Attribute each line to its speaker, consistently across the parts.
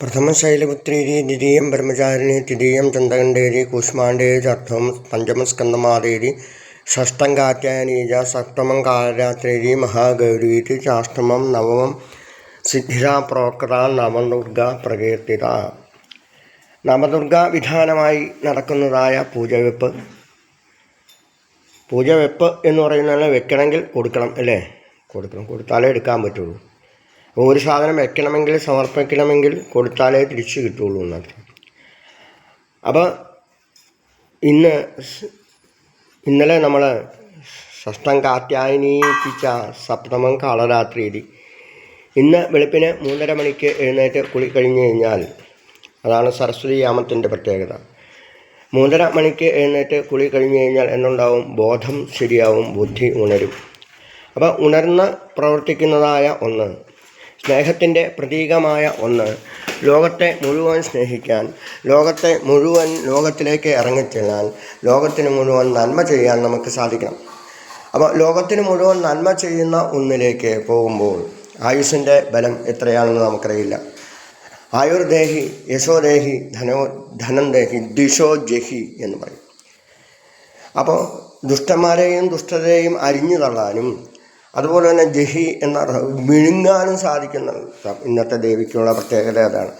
Speaker 1: പ്രഥമശൈലപുത്രീതി ദ്വിതീയം ബ്രഹ്മചാരിണി തൃതീയം ചന്ദ്രകണ്ഠേരി കൂഷ്മാണ്ഡേത്യർത്ഥം പഞ്ചമസ്കന്ധമാതേരി ഷഷ്ടം കാറ്റാനീജ സപ്തമം കാലരാത്രേരി മഹാഗൗരീതി ചാഷ്ടമം നവമം സിദ്ധിര പ്രോക്ത നവദുർഗ പ്രകീർത്തിത. നവദുർഗ വിധാനമായി നടക്കുന്നതായ പൂജവെപ്പ്. പൂജവെപ്പ് എന്ന് പറയുന്നത് വെക്കണമെങ്കിൽ കൊടുക്കണം അല്ലേ? കൊടുക്കണം. കൊടുത്താലേ എടുക്കാൻ പറ്റുള്ളൂ. ഒരു സാധനം വെക്കണമെങ്കിൽ സമർപ്പിക്കണമെങ്കിൽ കൊടുത്താലേ തിരിച്ചു കിട്ടുള്ളൂ എന്നർത്ഥം അപ്പോൾ ഇന്ന് ഇന്നലെ നമ്മൾ ഷഷ്ടം കാത്യായനീപ്പിച്ച സപ്തമം കാളരാത്രിയിൽ ഇന്ന് വെളുപ്പിന് മൂന്നര മണിക്ക് എഴുന്നേറ്റ് കുളി കഴിഞ്ഞു കഴിഞ്ഞാൽ അതാണ് സരസ്വതി യാമത്തിന്റെ പ്രത്യേകത. മൂന്നര മണിക്ക് എഴുന്നേറ്റ് കുളി കഴിഞ്ഞു കഴിഞ്ഞാൽ എന്നുണ്ടാവും ബോധം ശരിയാവും ബുദ്ധി ഉണരും. അപ്പോൾ ഉണർന്ന് പ്രവർത്തിക്കുന്നതായ ഒന്ന് സ്നേഹത്തിന്റെ പ്രതീകമായ ഒന്ന്. ലോകത്തെ മുഴുവൻ സ്നേഹിക്കാൻ ലോകത്തെ മുഴുവൻ ലോകത്തിലേക്ക് ഇറങ്ങിച്ചെല്ലാൻ ലോകത്തിന് മുഴുവൻ നന്മ ചെയ്യാൻ നമുക്ക് സാധിക്കണം. അപ്പോൾ ലോകത്തിന് മുഴുവൻ നന്മ ചെയ്യുന്ന ഒന്നിലേക്ക് പോകുമ്പോൾ ആയുസ്സിന്റെ ബലം എത്രയാണെന്ന് നമുക്കറിയില്ല. ആയുർദേഹി യശോദേഹി ധനോ ധനം ദേഹി ദിശോ ജഹി എന്ന് പറയും. അപ്പോൾ ദുഷ്ടന്മാരെയും ദുഷ്ടതയെയും അരിഞ്ഞു തള്ളാനും അതുപോലെ തന്നെ ജഹി എന്ന വിഴുങ്ങാനും സാധിക്കുന്ന ഇന്നത്തെ ദേവിക്കുള്ള പ്രത്യേകത അതാണ്.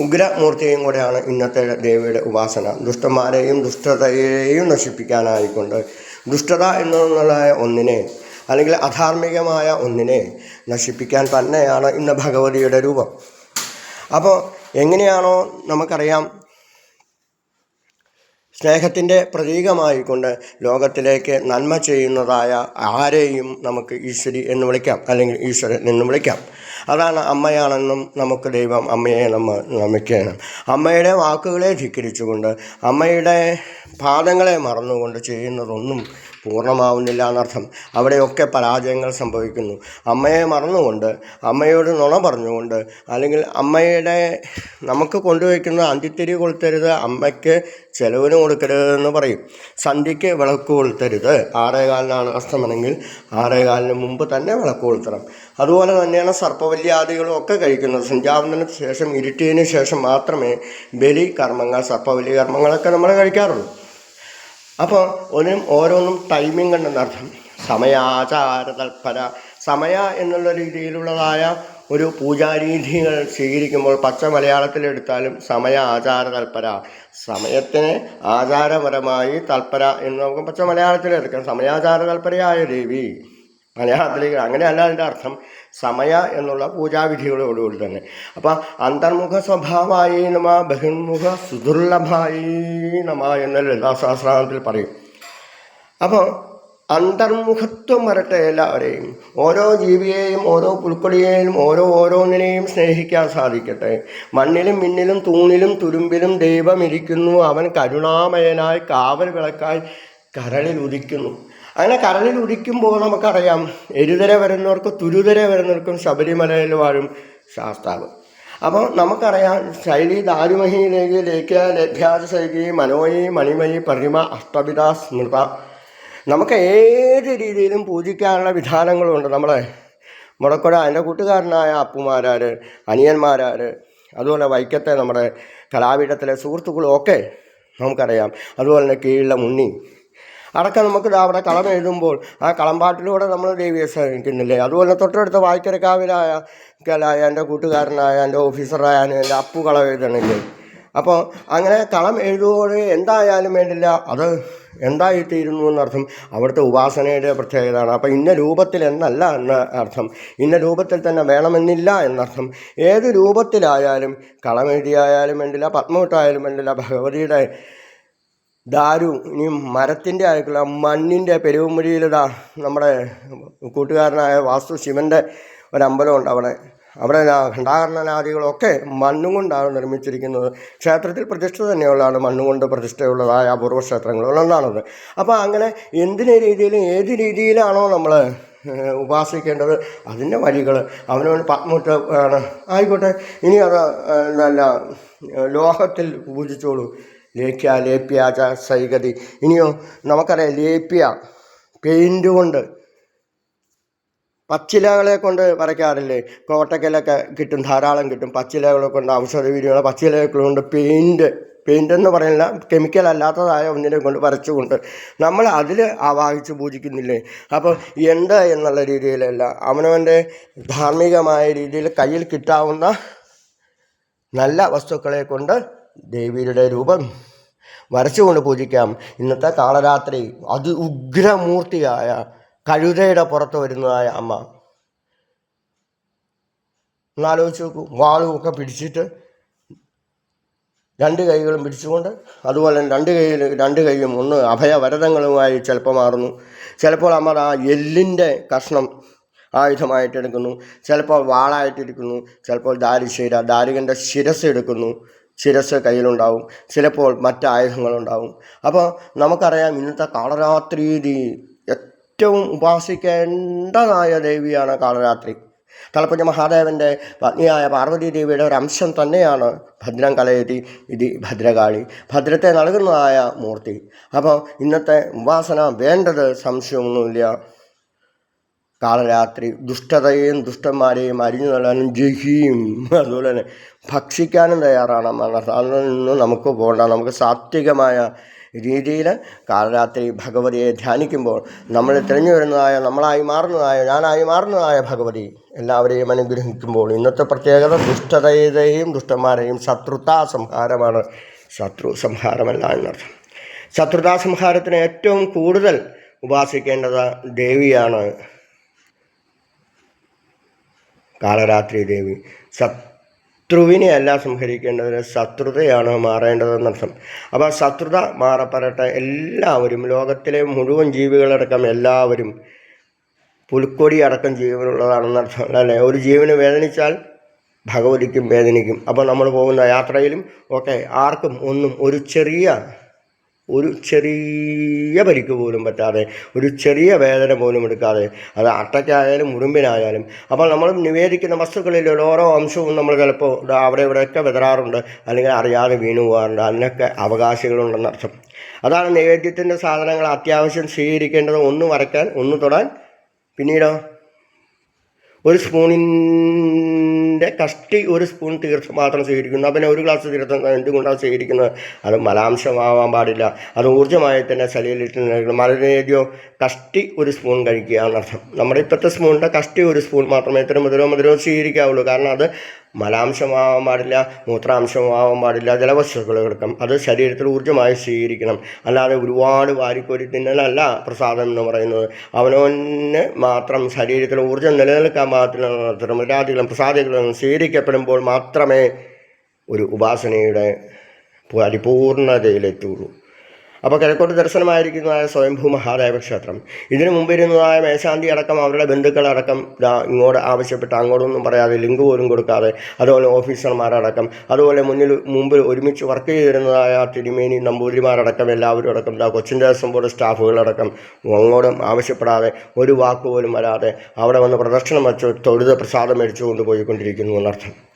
Speaker 1: ഉഗ്രമൂർത്തിയും കൂടെയാണ് ഇന്നത്തെ ദേവിയുടെ ഉപാസന. ദുഷ്ടന്മാരെയും ദുഷ്ടതയെയും നശിപ്പിക്കാനായിക്കൊണ്ട് ദുഷ്ടത എന്നുള്ളതായ ഒന്നിനെ അല്ലെങ്കിൽ അധാർമികമായ ഒന്നിനെ നശിപ്പിക്കാൻ തന്നെയാണ് ഇന്ന് ഭഗവതിയുടെ രൂപം. അപ്പോൾ എങ്ങനെയാണോ നമുക്കറിയാം സ്നേഹത്തിന്റെ പ്രതീകമായിക്കൊണ്ട് ലോകത്തിലേക്ക് നന്മ ചെയ്യുന്നതായ ആരെയും നമുക്ക് ഈശ്വരി എന്ന് വിളിക്കാം. അല്ലെങ്കിൽ ഈശ്വരൻ എന്ന് വിളിക്കാം. അതാണ് അമ്മയാണെന്നും നമുക്ക് ദൈവം അമ്മയെ നമ്മൾ നമിക്കണം അമ്മയുടെ വാക്കുകളെ ധിക്കരിച്ചുകൊണ്ട് അമ്മയുടെ പാദങ്ങളെ മറന്നുകൊണ്ട് ചെയ്യുന്നതൊന്നും പൂർണമാവുന്നില്ല എന്നർത്ഥം അവിടെയൊക്കെ പരാജയങ്ങൾ സംഭവിക്കുന്നു. അമ്മയെ മറന്നുകൊണ്ട് അമ്മയോട് നുണ പറഞ്ഞുകൊണ്ട് അല്ലെങ്കിൽ അമ്മയുടെ നമുക്ക് കൊണ്ടുവയ്ക്കുന്ന അന്തിത്തിരി കൊളുത്തരുത് അമ്മയ്ക്ക് ചെലവിന് കൊടുക്കരുതെന്ന് പറയും. സന്ധ്യയ്ക്ക് വിളക്ക് കൊളുത്തരുത്. ആറേകാലിനാണ് അസ്തമനെങ്കിൽ ആറേകാലിന് മുമ്പ് തന്നെ വിളക്ക് കൊളുത്തണം. അതുപോലെ തന്നെയാണ് സർപ്പവല്യാദികളും ഒക്കെ കഴിക്കുന്നത്. സന്ധ്യാവനത്തിന് ശേഷം ഇരുട്ടിയതിന് ശേഷം മാത്രമേ ബലി കർമ്മങ്ങൾ സർപ്പവല്യ കർമ്മങ്ങളൊക്കെ നമ്മൾ കഴിക്കാറുള്ളൂ. അപ്പോൾ ഒന്നും ഓരോന്നും ടൈമിംഗ് ഉണ്ടെന്നർത്ഥം സമയാചാര തൽപര. സമയ എന്നുള്ള രീതിയിലുള്ളതായ ഒരു പൂജാരീതികൾ സ്വീകരിക്കുമ്പോൾ പച്ച മലയാളത്തിലെടുത്താലും സമയ ആചാര തൽപര. സമയത്തിന് ആചാരപരമായി തൽപര എന്ന് നമുക്ക് പച്ച മലയാളത്തിലെടുക്കാം. സമയാചാര തൽപരയായ ദേവി. മലയാളത്തിലേക്ക് അങ്ങനെയല്ല അതിന്റെ അർത്ഥം. സമയ എന്നുള്ള പൂജാവിധികളോടുകൂടി തന്നെ. അപ്പം അന്തർമുഖ സ്വഭാവായി നമ ബഹിർമുഖ സുദുർലഭായി നമ എന്ന ലളിതാസഹസ്രാമത്തിൽ പറയും. അപ്പോൾ അന്തർമുഖത്വം വരട്ടെ എല്ലാവരെയും. ഓരോ ജീവിയെയും ഓരോ പുൽക്കൊടിയെയും ഓരോ ഓരോന്നിനെയും സ്നേഹിക്കാൻ സാധിക്കട്ടെ. മണ്ണിലും മിന്നിലും തൂണിലും തുരുമ്പിലും ദൈവമിരിക്കുന്നു അവൻ കരുണാമയനായി കാവൽ വിളക്കായി കരളിൽ ഉദിക്കുന്നു. അങ്ങനെ കരളിൽ ഉദിക്കുമ്പോൾ നമുക്കറിയാം എരുതര വരുന്നവർക്കും തുരുതര വരുന്നവർക്കും ശബരിമലയിൽ വാഴും ശാസ്താവ്. അപ്പോൾ നമുക്കറിയാം ശൈലി ദാരുമഹിയിലേക്ക് ലേഖ്യ ലഭ്യാസ ശൈലി മനോയി മണിമയി പരിമ അഷ്ടപിത സ്മൃത. നമുക്ക് ഏത് രീതിയിലും പൂജിക്കാനുള്ള വിധാനങ്ങളുണ്ട് നമ്മളെ. മുടക്കുഴ എന്റെ കൂട്ടുകാരനായ അപ്പുമാരാർ അനിയന്മാരാർ അതുപോലെ വൈക്കത്തെ നമ്മുടെ കലാപീഠത്തിലെ സുഹൃത്തുക്കളും ഒക്കെ നമുക്കറിയാം. അതുപോലെ തന്നെ കീഴിലെ മുന്നി അതൊക്കെ നമുക്ക് അവിടെ കളം എഴുതുമ്പോൾ ആ കളംപാട്ടിലൂടെ നമ്മൾ ദേവിയെ സഹിക്കുന്നില്ലേ അതുപോലെ തൊട്ടടുത്ത വായിക്കരക്കാവിലായ കലായ എന്റെ കൂട്ടുകാരനായ എന്റെ ഓഫീസറായ എന്റെ അപ്പു കളം എഴുതണില്ലേ? അപ്പോൾ അങ്ങനെ കളം എഴുതുമ്പോൾ എന്തായാലും വേണ്ടില്ല. അത് എന്തായിത്തീരുന്നു എന്നർത്ഥം അവിടുത്തെ ഉപാസനയുടെ പ്രത്യേകതയാണ്. അപ്പോൾ ഇന്ന രൂപത്തിൽ എന്നല്ല എന്ന അർത്ഥം. ഇന്ന രൂപത്തിൽ തന്നെ വേണമെന്നില്ല എന്നർത്ഥം. ഏത് രൂപത്തിലായാലും കളമെഴുതിയായാലും വേണ്ടില്ല പത്മവിട്ടായാലും വേണ്ടില്ല ഭഗവതിയുടെ ദാരു ഇനി മരത്തിന്റെ ആയിട്ടുള്ള മണ്ണിന്റെ പെരുവുമുഴിയിലിതാ നമ്മുടെ കൂട്ടുകാരനായ വാസ്തു ശിവന്റെ ഒരമ്പലമുണ്ട് അവിടെ. അവിടെ ഖണ്ഡാകരണനാദികളൊക്കെ മണ്ണും കൊണ്ടാണ് നിർമ്മിച്ചിരിക്കുന്നത്. ക്ഷേത്രത്തിൽ പ്രതിഷ്ഠ തന്നെയുള്ളതാണ് മണ്ണും കൊണ്ട് പ്രതിഷ്ഠയുള്ളതായ അപൂർവ ക്ഷേത്രങ്ങളിലൊന്നാണത് അപ്പോൾ അങ്ങനെ എന്തിന് രീതിയിലും ഏത് രീതിയിലാണോ നമ്മൾ ഉപാസിക്കേണ്ടത് അതിന്റെ വഴികൾ അവനവൻ പത്മുട്ട് ആണ്. ആയിക്കോട്ടെ ഇനി അത് നല്ല ലോഹത്തിൽ പൂജിച്ചോളൂ. ലേഖ്യ ലേപ്യാച സൈഗതി. ഇനിയോ നമുക്കറിയാം ലേപ്യ പെയിന്റ് കൊണ്ട് പച്ചിലകളെ കൊണ്ട് വരയ്ക്കാറില്ലേ? കോട്ടക്കലൊക്കെ കിട്ടും ധാരാളം കിട്ടും പച്ചിലകളെ കൊണ്ട് ഔഷധ വീടുകൾ പച്ചിലകളെ കൊണ്ട് പെയിന്റ് പെയിന്റ് എന്ന് പറയുന്ന കെമിക്കൽ അല്ലാത്തതായ ഒന്നിനെ കൊണ്ട് വരച്ചുകൊണ്ട് നമ്മൾ അതിൽ ആവാഹിച്ച് പൂജിക്കുന്നില്ലേ? അപ്പോൾ എന്ത് എന്നുള്ള രീതിയിലല്ല. അവനവന്റെ ധാർമ്മികമായ രീതിയിൽ കയ്യിൽ കിട്ടാവുന്ന നല്ല വസ്തുക്കളെ കൊണ്ട് ദേവിയുടെ രൂപം വരച്ചുകൊണ്ട് പൂജിക്കാം. ഇന്നത്തെ കാളരാത്രി അത് ഉഗ്രമൂർത്തിയായ കഴുതയുടെ പുറത്ത് വരുന്നതായ അമ്മ. ഒന്നാലോചിച്ച് നോക്കൂ. വാളുമൊക്കെ പിടിച്ചിട്ട് രണ്ട് കൈകളും പിടിച്ചുകൊണ്ട് അതുപോലെ രണ്ട് കൈ രണ്ട് കൈയും ഒന്ന് അഭയവരതങ്ങളുമായി ചിലപ്പോൾ മാറുന്നു. ചിലപ്പോൾ അമ്മ ആ എല്ലിന്റെ കഷ്ണം ആയുധമായിട്ട് എടുക്കുന്നു. ചിലപ്പോൾ വാളായിട്ടിരിക്കുന്നു ചിലപ്പോൾ ദാരിശീര ദാരികന്റെ ശിരസ് എടുക്കുന്നു. ശിരസ് കയ്യിലുണ്ടാവും. ചിലപ്പോൾ മറ്റ് ആയുധങ്ങളുണ്ടാവും. അപ്പോൾ നമുക്കറിയാം ഇന്നത്തെ കാളരാത്രി ഏറ്റവും ഉപാസിക്കേണ്ടതായ ദേവിയാണ് കാളരാത്രി. തലപ്പുഞ്ഞ മഹാദേവന്റെ പത്നിയായ പാർവതി ദേവിയുടെ ഒരു അംശം തന്നെയാണ് ഭദ്രം കലയതി ഇതി ഭദ്രകാളി. ഭദ്രത്തെ നൽകുന്നതായ മൂർത്തി. അപ്പോൾ ഇന്നത്തെ ഉപാസന വേണ്ടത് സംശയമൊന്നുമില്ല. കാളരാത്രി ദുഷ്ടതയെയും ദുഷ്ടന്മാരെയും അരിഞ്ഞു നല്ലാനും ജഹിയും അതുപോലെ തന്നെ ഭക്ഷിക്കാനും തയ്യാറാണ് അതിൽ നിന്ന് നമുക്ക് പോകണ്ട നമുക്ക് സാത്വികമായ രീതിയിൽ കാലരാത്രി ഭഗവതിയെ ധ്യാനിക്കുമ്പോൾ നമ്മൾ തിരഞ്ഞു വരുന്നതായ നമ്മളായി മാറുന്നതായ ഞാനായി മാറുന്നതായ ഭഗവതി എല്ലാവരെയും അനുഗ്രഹിക്കുമ്പോൾ ഇന്നത്തെ പ്രത്യേകത ദുഷ്ടതയെയും ദുഷ്ടന്മാരെയും ശത്രുതാ സംഹാരമാണ്. ശത്രു സംഹാരമല്ല എന്നർത്ഥം. ശത്രുതാ സംഹാരത്തിന് ഏറ്റവും കൂടുതൽ ഉപാസിക്കേണ്ടത് ദേവിയാണ്. കാളരാത്രി ദേവി ശത്രുവിനെ അല്ല സംഹരിക്കേണ്ടതിന് ശത്രുതയാണ് മാറേണ്ടതെന്നർത്ഥം അപ്പോൾ ശത്രുത മാറപ്പെടട്ടെ എല്ലാവരും ലോകത്തിലെ മുഴുവൻ ജീവികളടക്കം എല്ലാവരും പുൽക്കൊടി അടക്കം ജീവനുള്ളതാണെന്നർത്ഥം അല്ലേ? ഒരു ജീവന് വേദനിച്ചാൽ ഭഗവതിക്കും വേദനിക്കും. അപ്പോൾ നമ്മൾ പോകുന്ന യാത്രയിലും ഒക്കെ ആർക്കും ഒന്നും ഒരു ചെറിയ ഒരു ചെറിയ പരിക്ക് പോലും പറ്റാതെ ഒരു ചെറിയ വേദന പോലും എടുക്കാതെ അത് അട്ടയ്ക്കായാലും ഉറുമ്പിനായാലും. അപ്പോൾ നമ്മൾ നിവേദിക്കുന്ന വസ്തുക്കളിൽ ഓരോ അംശവും നമ്മൾ ചിലപ്പോൾ അവിടെ ഇവിടെയൊക്കെ വിതറാറുണ്ട് അല്ലെങ്കിൽ അറിയാതെ വീണു പോകാറുണ്ട്. അതിനൊക്കെ അവകാശികളുണ്ടെന്നർത്ഥം അതാണ് നിവേദ്യത്തിന്റെ സാധനങ്ങൾ അത്യാവശ്യം സ്വീകരിക്കേണ്ടത് ഒന്ന് വരയ്ക്കാൻ ഒന്ന് തൊടാൻ. പിന്നീടോ? ഒരു സ്പൂണിന്റെ കഷ്ടി ഒരു സ്പൂൺ തീർത്ത് മാത്രം സ്വീകരിക്കുന്നു അപ്പം ഒരു ഗ്ലാസ് തീർത്ഥം എന്തുകൊണ്ടാണ് സ്വീകരിക്കുന്നത് അത് മലാംശമാവാൻ പാടില്ല. അത് ഊർജമായി തന്നെ ശരീരത്തിൽ നൽകണം. മലനേദ്യോ കഷ്ടി ഒരു സ്പൂൺ കഴിക്കുക എന്നർത്ഥം. നമ്മുടെ ഇപ്പോഴത്തെ സ്പൂണിന്റെ കഷ്ടി ഒരു സ്പൂൺ മാത്രമേ ഇത്ര മധുരവും മധുരവും സ്വീകരിക്കാവുള്ളൂ കാരണം അത് മലാംശമാവാൻ പാടില്ല മൂത്രാംശമാവാൻ പാടില്ല ജലവസ്തുക്കൾ എടുക്കാം. അത് ശരീരത്തിൽ ഊർജമായി സ്വീകരിക്കണം. അല്ലാതെ ഒരുപാട് വാരിക്കോരി തിന്നലല്ല പ്രസാദം എന്ന് പറയുന്നത്. അവനവന് മാത്രം ശരീരത്തിൽ ഊർജം നിലനിൽക്കാൻ മാത്രം മൃഗാദികളും പ്രസാദികളും സ്വീകരിക്കപ്പെടുമ്പോൾ മാത്രമേ ഒരു ഉപാസനയുടെ പരിപൂർണതയിലെത്തുള്ളൂ അപ്പോൾ കിഴക്കോട്ട് ദർശനമായിരിക്കുന്നതായ സ്വയംഭൂ മഹാദേവ ക്ഷേത്രം. ഇതിനു മുമ്പിരുന്നതായ മേശാന്തി അടക്കം അവരുടെ ബന്ധുക്കളടക്കം ഇങ്ങോട്ട് ആവശ്യപ്പെട്ട് അങ്ങോട്ടൊന്നും പറയാതെ ലിങ്ക് പോലും കൊടുക്കാതെ അതുപോലെ ഓഫീസർമാരടക്കം അതുപോലെ മുന്നിൽ മുമ്പിൽ ഒരുമിച്ച് വർക്ക് ചെയ്തിരുന്നതായ തിരുമേനി നമ്പൂതിരിമാരടക്കം എല്ലാവരും അടക്കം കൊച്ചിൻ ദേവസ്വം ബോർഡ് സ്റ്റാഫുകളടക്കം അങ്ങോട്ടും ആവശ്യപ്പെടാതെ ഒരു വാക്ക് പോലും വരാതെ അവിടെ വന്ന് പ്രദർശനം വെച്ച് തൊഴുത് പ്രസാദം മേടിച്ചു കൊണ്ടുപോയിക്കൊണ്ടിരിക്കുന്നു എന്നർത്ഥം.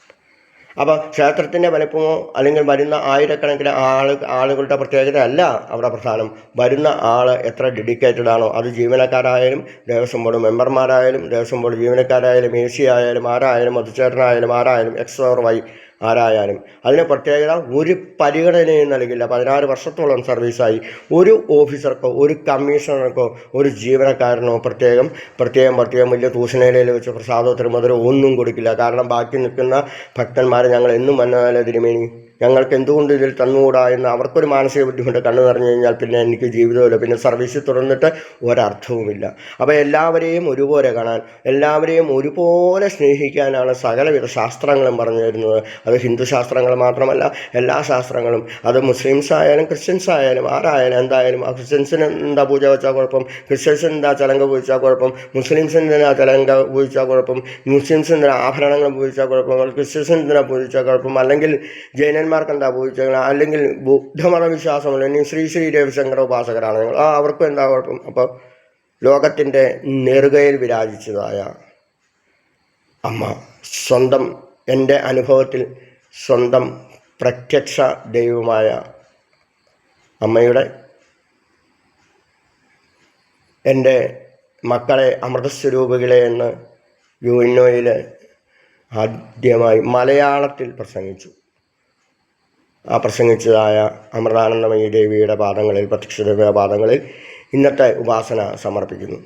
Speaker 1: അപ്പോൾ ക്ഷേത്രത്തിന്റെ വലിപ്പമോ അല്ലെങ്കിൽ വരുന്ന ആയിരക്കണക്കിന് ആൾ ആളുകളുടെ പ്രത്യേകത അല്ല അവിടെ പ്രധാനം വരുന്ന ആൾ എത്ര ഡെഡിക്കേറ്റഡ് ആണോ അത് ജീവനക്കാരായാലും ദേവസ്വം ബോർഡ് മെമ്പർമാരായാലും ദേവസ്വം ബോർഡ് ജീവനക്കാരായാലും എ സി ആയാലും ആരായാലും മധുചേട്ടനായാലും ആരായാലും എക്സ് ഓർ വൈ ആരായാലും. അതിന് പ്രത്യേകത ഒരു പരിഗണനയും നൽകില്ല. പതിനാറ് വർഷത്തോളം സർവീസായി. ഒരു ഓഫീസർക്കോ ഒരു കമ്മീഷണർക്കോ ഒരു ജീവനക്കാരനോ പ്രത്യേകം പ്രത്യേകം പ്രത്യേകം വലിയ തൂഷണയിലയിൽ വെച്ച് പ്രസാദോ ഒന്നും കൊടുക്കില്ല. കാരണം ബാക്കി നിൽക്കുന്ന ഭക്തന്മാർ ഞങ്ങൾ എന്നും വന്നാലേ തിരുമേനി. ഞങ്ങൾക്ക് എന്തുകൊണ്ട് ഇതിൽ തന്നുകൂടാ എന്ന് അവർക്കൊരു മാനസിക ബുദ്ധിമുട്ട് കണ്ണു നിറഞ്ഞു കഴിഞ്ഞാൽ പിന്നെ എനിക്ക് ജീവിതമില്ല. പിന്നെ സർവീസിൽ തുടർന്നിട്ട് ഒരർത്ഥവുമില്ല. അപ്പോൾ എല്ലാവരെയും ഒരുപോലെ കാണാൻ എല്ലാവരെയും ഒരുപോലെ സ്നേഹിക്കാനാണ് സകലവിധ ശാസ്ത്രങ്ങളും പറഞ്ഞു തരുന്നത്. അത് ഹിന്ദു ശാസ്ത്രങ്ങൾ മാത്രമല്ല എല്ലാ ശാസ്ത്രങ്ങളും. അത് മുസ്ലിംസ് ആയാലും ക്രിസ്ത്യൻസ് ആയാലും ആരായാലും എന്തായാലും ആ ക്രിസ്ത്യൻസിന് എന്താ പൂജ വെച്ചാൽ കുഴപ്പം? ക്രിസ്ത്യൻസിന് എന്താ ചലങ്ക പൂജിച്ചാൽ കുഴപ്പം? മുസ്ലിംസിന് എന്തിനാ ചലങ്ക പൂജിച്ചാൽ കുഴപ്പം? മുസ്ലിംസിന് ആഭരണങ്ങൾ പൂജിച്ചാൽ കുഴപ്പം? ക്രിസ്ത്യൻസിന് പൂജിച്ചാൽ കുഴപ്പം? അല്ലെങ്കിൽ ജൈനന്മാർക്ക് എന്താ പൂജിച്ചാൽ അല്ലെങ്കിൽ ബുദ്ധമത വിശ്വാസമുള്ള അല്ലെങ്കിൽ ശ്രീ ശ്രീ രവിശങ്കർ ഉപാസകരാണ് നിങ്ങൾ ആ അവർക്കും എന്താ കുഴപ്പം? അപ്പോൾ ലോകത്തിന്റെ നെറുകയിൽ വിരാജിച്ചതായ അമ്മ സ്വന്തം എന്റെ അനുഭവത്തിൽ സ്വന്തം പ്രത്യക്ഷ ദൈവമായ അമ്മയുടെ എന്റെ മക്കളെ അമൃതസ്വരൂപികളെ എന്ന് യുനോയിൽ ആദ്യമായി മലയാളത്തിൽ പ്രസംഗിച്ചു. പ്രസംഗിച്ചതായ അമൃതാനന്ദമയി ദേവിയുടെ പാദങ്ങളിൽ പ്രത്യക്ഷ പാദങ്ങളിൽ ഇന്നത്തെ ഉപാസന സമർപ്പിക്കുന്നു.